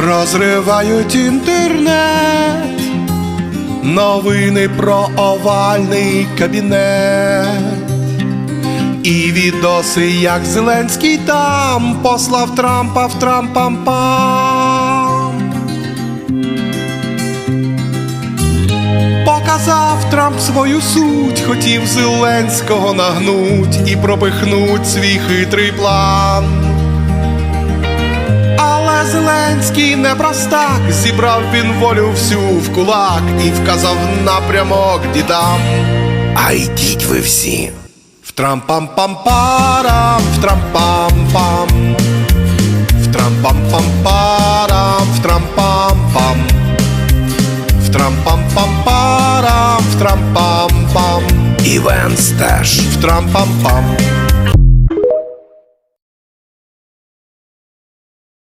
розривають інтернет, новини про овальний кабінет. І відоси, як Зеленський там послав Трампа в Трампам-пам. Показав Трамп свою суть, хотів Зеленського нагнуть і пропихнуть свій хитрий план. Але Зеленський не простак, зібрав він волю всю в кулак і вказав напрямок дідам. А йдіть ви всі. В трампам-пам-парам, в трампам-пам. В трампам-пам-парам, в трампам-пам. В трампам-пам-парам, в трампам-пам. Івенс теж в трампам-пам.